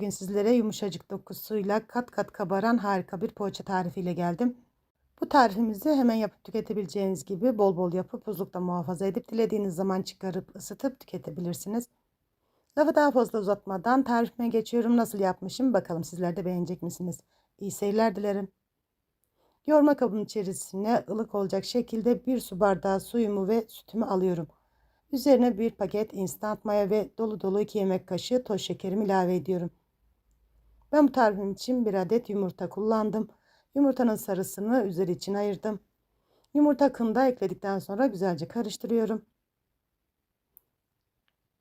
Bugün sizlere yumuşacık dokusuyla kat kat kabaran harika bir poğaça tarifiyle geldim. Bu tarifimizi hemen yapıp tüketebileceğiniz gibi bol bol yapıp buzlukta muhafaza edip dilediğiniz zaman çıkarıp ısıtıp tüketebilirsiniz. Lafı daha fazla uzatmadan tarifime geçiyorum. Nasıl yapmışım bakalım sizler de beğenecek misiniz? İyi seyirler dilerim. Yoğurma kabının içerisine ılık olacak şekilde bir su bardağı suyumu ve sütümü alıyorum. Üzerine bir paket instant maya ve dolu dolu 2 yemek kaşığı toz şekerimi ilave ediyorum. Ben bu tarifim için bir adet yumurta kullandım. Yumurtanın sarısını üzeri için ayırdım. Yumurta akını ekledikten sonra güzelce karıştırıyorum.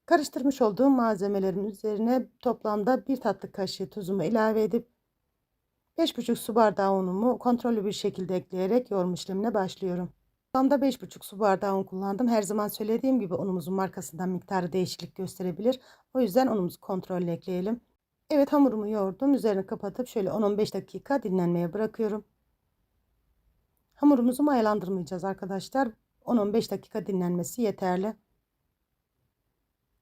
Karıştırmış olduğum malzemelerin üzerine toplamda bir tatlı kaşığı tuzumu ilave edip 5,5 su bardağı unumu kontrollü bir şekilde ekleyerek yoğurma işlemine başlıyorum. Toplamda 5,5 su bardağı un kullandım. Her zaman söylediğim gibi unumuzun markasından miktarı değişiklik gösterebilir. O yüzden unumuzu kontrollü ekleyelim. Evet hamurumu yoğurdum. Üzerini kapatıp şöyle 10-15 dakika dinlenmeye bırakıyorum. Hamurumuzu mayalandırmayacağız arkadaşlar. 10-15 dakika dinlenmesi yeterli.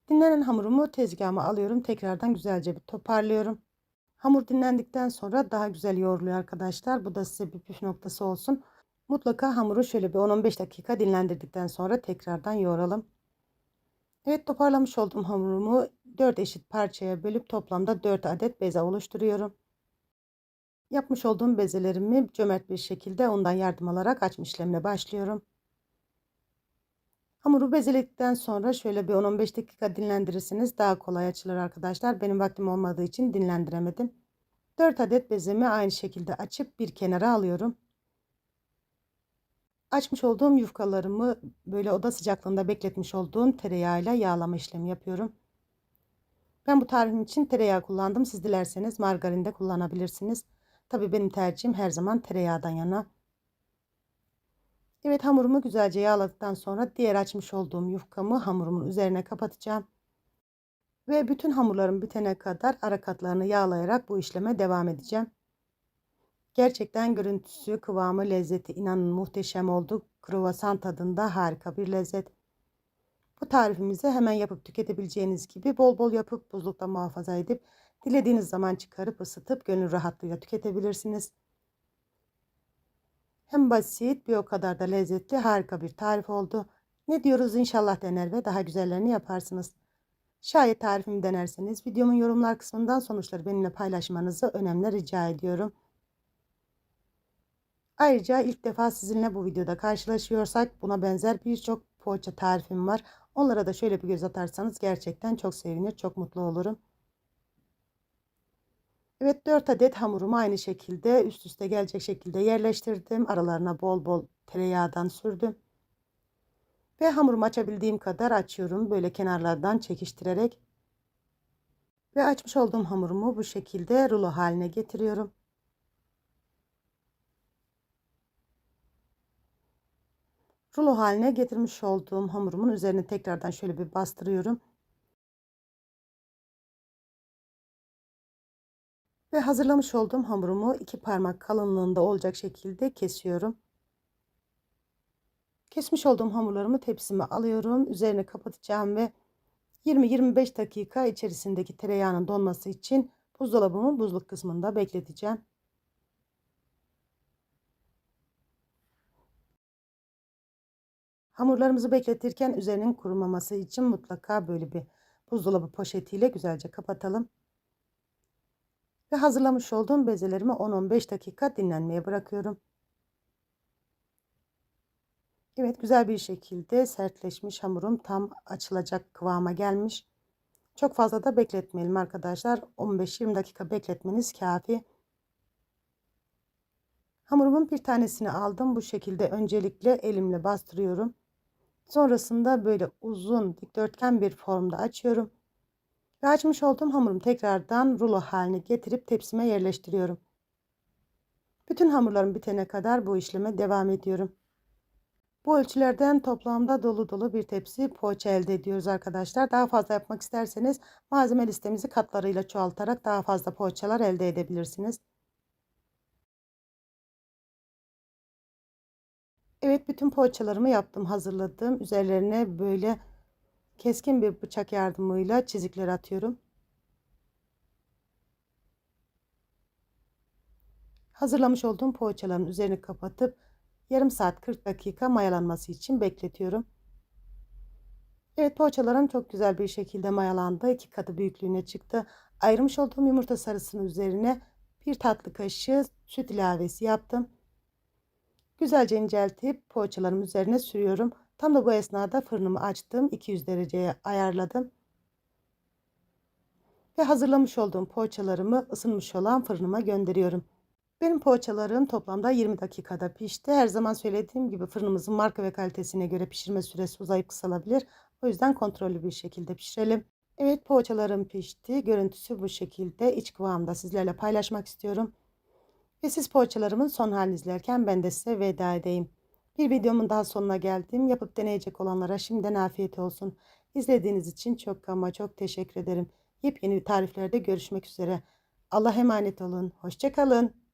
Dinlenen hamurumu tezgahıma alıyorum. Tekrardan güzelce bir toparlıyorum. Hamur dinlendikten sonra daha güzel yoğruluyor arkadaşlar. Bu da size bir püf noktası olsun. Mutlaka hamuru şöyle bir 10-15 dakika dinlendirdikten sonra tekrardan yoğuralım. Evet toparlamış olduğum hamurumu 4 eşit parçaya bölüp toplamda 4 adet beze oluşturuyorum. Yapmış olduğum bezelerimi cömert bir şekilde ondan yardım alarak açma işlemine başlıyorum. Hamuru bezeledikten sonra şöyle bir 10-15 dakika dinlendirirseniz daha kolay açılır arkadaşlar. Benim vaktim olmadığı için dinlendiremedim. 4 adet bezemi aynı şekilde açıp bir kenara alıyorum. Açmış olduğum yufkalarımı böyle oda sıcaklığında bekletmiş olduğum tereyağıyla yağlama işlemi yapıyorum. Ben bu tarifim için tereyağı kullandım. Siz dilerseniz margarin de kullanabilirsiniz. Tabii benim tercihim her zaman tereyağdan yana. Evet hamurumu güzelce yağladıktan sonra diğer açmış olduğum yufkamı hamurumun üzerine kapatacağım. Ve bütün hamurlarım bitene kadar ara katlarını yağlayarak bu işleme devam edeceğim. Gerçekten görüntüsü, kıvamı, lezzeti inanın muhteşem oldu. Kruvasan tadında harika bir lezzet. Bu tarifimizi hemen yapıp tüketebileceğiniz gibi bol bol yapıp buzlukta muhafaza edip dilediğiniz zaman çıkarıp ısıtıp gönül rahatlığıyla tüketebilirsiniz. Hem basit bir o kadar da lezzetli harika bir tarif oldu. Ne diyoruz inşallah dener ve daha güzellerini yaparsınız. Şayet tarifimi denerseniz videomun yorumlar kısmından sonuçları benimle paylaşmanızı önemli rica ediyorum. Ayrıca ilk defa sizinle bu videoda karşılaşıyorsak buna benzer birçok poğaça tarifim var. Onlara da şöyle bir göz atarsanız gerçekten çok sevinir, çok mutlu olurum. Evet 4 adet hamurumu aynı şekilde üst üste gelecek şekilde yerleştirdim. Aralarına bol bol tereyağdan sürdüm. Ve hamurumu açabildiğim kadar açıyorum. Böyle kenarlardan çekiştirerek. Ve açmış olduğum hamurumu bu şekilde rulo haline getiriyorum. Rulo haline getirmiş olduğum hamurumun üzerine tekrardan şöyle bir bastırıyorum. Ve hazırlamış olduğum hamurumu iki parmak kalınlığında olacak şekilde kesiyorum. Kesmiş olduğum hamurlarımı tepsime alıyorum. Üzerine kapatacağım ve 20-25 dakika içerisindeki tereyağının donması için buzdolabımın buzluk kısmında bekleteceğim. Hamurlarımızı bekletirken üzerinin kurumaması için mutlaka böyle bir buzdolabı poşetiyle güzelce kapatalım. Ve hazırlamış olduğum bezelerimi 10-15 dakika dinlenmeye bırakıyorum. Evet güzel bir şekilde sertleşmiş hamurum tam açılacak kıvama gelmiş. Çok fazla da bekletmeyelim arkadaşlar. 15-20 dakika bekletmeniz kafi. Hamurumun bir tanesini aldım. Bu şekilde öncelikle elimle bastırıyorum. Sonrasında böyle uzun dikdörtgen bir formda açıyorum. Ve açmış olduğum hamurum tekrardan rulo haline getirip tepsime yerleştiriyorum. Bütün hamurlarım bitene kadar bu işleme devam ediyorum. Bu ölçülerden toplamda dolu dolu bir tepsi poğaça elde ediyoruz arkadaşlar. Daha fazla yapmak isterseniz malzeme listemizi katlarıyla çoğaltarak daha fazla poğaçalar elde edebilirsiniz. Evet bütün poğaçalarımı yaptım hazırladım. Üzerlerine böyle keskin bir bıçak yardımıyla çizikler atıyorum. Hazırlamış olduğum poğaçaların üzerini kapatıp yarım saat 40 dakika mayalanması için bekletiyorum. Evet poğaçalarım çok güzel bir şekilde mayalandı. iki katı büyüklüğüne çıktı. Ayırmış olduğum yumurta sarısının üzerine bir tatlı kaşığı süt ilavesi yaptım. Güzelce inceltip poğaçalarım üzerine sürüyorum. Tam da bu esnada fırınımı açtım. 200 dereceye ayarladım. Ve hazırlamış olduğum poğaçalarımı ısınmış olan fırınıma gönderiyorum. Benim poğaçalarım toplamda 20 dakikada pişti. Her zaman söylediğim gibi fırınımızın marka ve kalitesine göre pişirme süresi uzayıp kısalabilir. O yüzden kontrollü bir şekilde pişirelim. Evet poğaçalarım pişti. Görüntüsü bu şekilde. İç kıvamda sizlerle paylaşmak istiyorum. Ve siz poğaçalarımın son halini izlerken ben de size veda edeyim. Bir videomun daha sonuna geldim. Yapıp deneyecek olanlara şimdiden afiyet olsun. İzlediğiniz için çok ama çok teşekkür ederim. Yepyeni tariflerde görüşmek üzere. Allah emanet olun. Hoşçakalın.